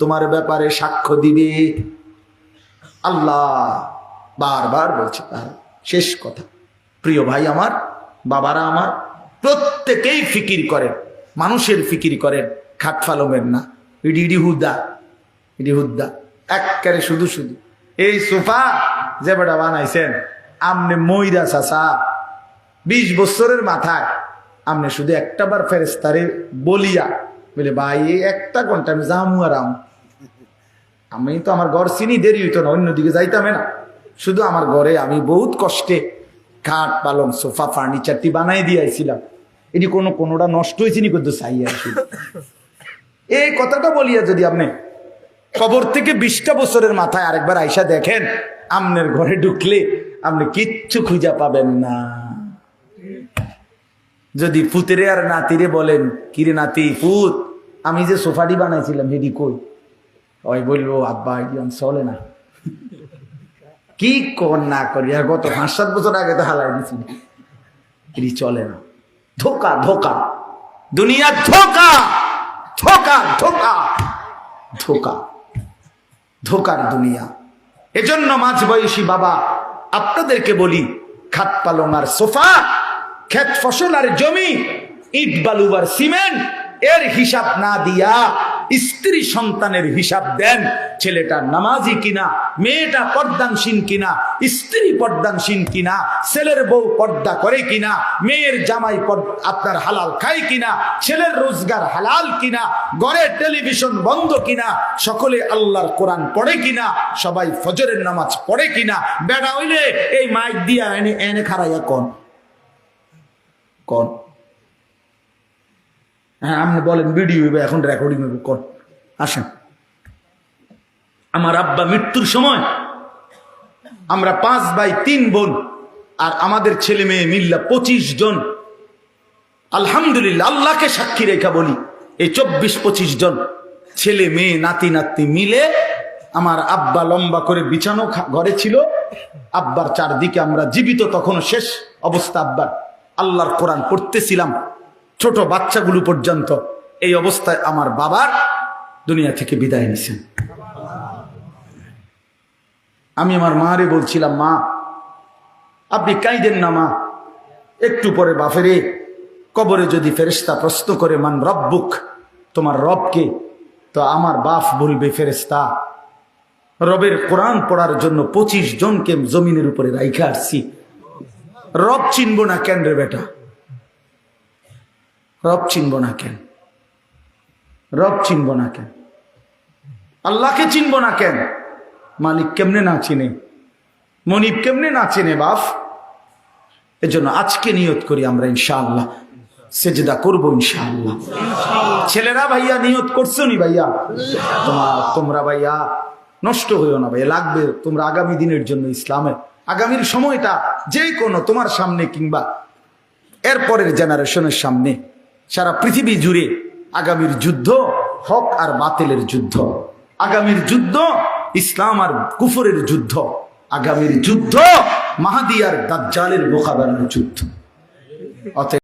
তোমার ব্যাপারে সাক্ষ্য দিবে। আল্লাহ বারবার বলছে তার শেষ কথা। প্রিয় ভাই আমার, বাবারা আমার, প্রত্যেকেই ফিকির করেন, মানুষের ফিকির করেন, খাট ফালমের না। ইডি হুদ্দা ইডি হুদ্দা এককারে শুধু শুধু। এই সোফা যে বেটা বানাইছেন, আমনে ময়রা চাষা বিশ বছরের মাথায়, আমনে শুধু একটা বার ফেরেস্তারে বলিয়া, বলে, ভাই একটা ঘণ্টা আমি যামু আর আম তো আমার ঘর চিনি, দেরি হইতো না, অন্যদিকে যাইতাম না। শুধু আমার ঘরে আমি বহুত কষ্টে খাট, পালং, সোফা ফার্নিচারটি বানাই দিয়েছিলাম এটি কোনো কোনোটা নষ্ট হয়েছে নি কিন্তু চাই কি। এই কথাটা বলিয়া যদি আপনি কবর থেকে বিশটা বছরের মাথায় আরেকবার আইসা দেখেন, আমনের ঘরে ঢুকলে আপনি কিচ্ছু খুঁজা পাবেন না। যদি ফুতেরে আর নাতিরে বলেন, কিরে নাতি ফুত আমি যে সোফাটি বানাইছিলাম হেডি কই? ওই বলব আব্বা একজন চলে না কি কর না করি? আর গত পাঁচ সাত বছর আগে তো হালাই এটি চলে না। ধোকা ধোকা। দুনিয়া ধোকা! ধোকা ধোকা! ধোকা। ধোকার দুনিয়া। এজন্য মাঝ বয়সী বাবা, আপনাদেরকে বলি, খাট পালং আর সোফা, ক্ষেত ফসল আর জমি, ইট বালু আর সিমেন্ট, এর হিসাব না দিয়া স্ত্রী সন্তানের হিসাব দেন, ছেলেটা নামাজি কিনা, মেয়েটা পর্দানসীন কিনা, স্ত্রী পর্দানসীন কিনা, ছেলের বউ পর্দা করে কিনা, মেয়ের জামাই আপনার হালাল খায় কিনা, ছেলের রোজগার হালাল কিনা ঘরের টেলিভিশন বন্ধ কিনা, সকলে আল্লাহর কোরআন পড়ে কিনা, সবাই ফজরের নামাজ পড়ে কিনা, বেড়া হইলে এই মাইক দিয়া এনে এনে খারাইয়া কন। কন। হ্যাঁ আপনি বলেন ভিডিও হইবে এখন রেকর্ডিং হইবে কন আসেন। আমার আব্বা মৃত্যুর সময় আমরা পাঁচ ভাই, তিন বোন আর আমাদের ছেলে মেয়ে মিল্লা পঁচিশ জন। আলহামদুলিল্লাহ, আল্লাহকে সাক্ষী রেখা বলি, এই চব্বিশ পঁচিশ জন ছেলে মেয়ে নাতি নাতি মিলে আমার আব্বা লম্বা করে বিছানো ঘরে ছিল। আব্বার চারদিকে আমরা জীবিত, তখনও শেষ অবস্থা আব্বার। আল্লাহর কোরআন পড়তেছিলাম। ছোট বাচ্চাগুলো পর্যন্ত এই অবস্থায় আমার বাবার দুনিয়া থেকে বিদায় নিছেন। আমি আমার মারে বলছিলাম, মা, আপনি কাইদেন না, মা। একটু পরে বাফেরে কবরে যদি ফেরেস্তা প্রশ্ন করে, মান রব্বুক? তোমার রবকে তো আমার বাফ বলবে ফেরেস্তা রবের কোরআন পড়ার জন্য পঁচিশ জনকে জমিনের উপরে রাইখে আসছি রব চিনব না কেন রে বেটা? রব চিনব না কেন? রব চিনব না কেন? আল্লাহকে চিনব না কেন? মালিক কেমনে না চিনে? মনিব কেমনে না চিনে বাপ? এজন্য আজকে নিয়ত করি আমরা ইনশাআল্লাহ। সেজদা করব ইনশাআল্লাহ। ছেলেরা ভাইয়া, নিয়ত করছ নি ভাইয়া? তোমার তোমরা ভাইয়া, নষ্ট হইও না ভাইয়া, লাগবে। তোমরা আগামী দিনের জন্য ইসলামের আগামীর সময়টা যে কোনো তোমার সামনে কিংবা এরপরের জেনারেশনের সামনে সারা পৃথিবী জুড়ে আগামীর যুদ্ধ হক আর বাতিলের যুদ্ধ। আগামীর যুদ্ধ ইসলাম আর কুফরের যুদ্ধ। আগামীর যুদ্ধ মাহাদি আর দাজ্জালের মোকাবেলার যুদ্ধ। অতএব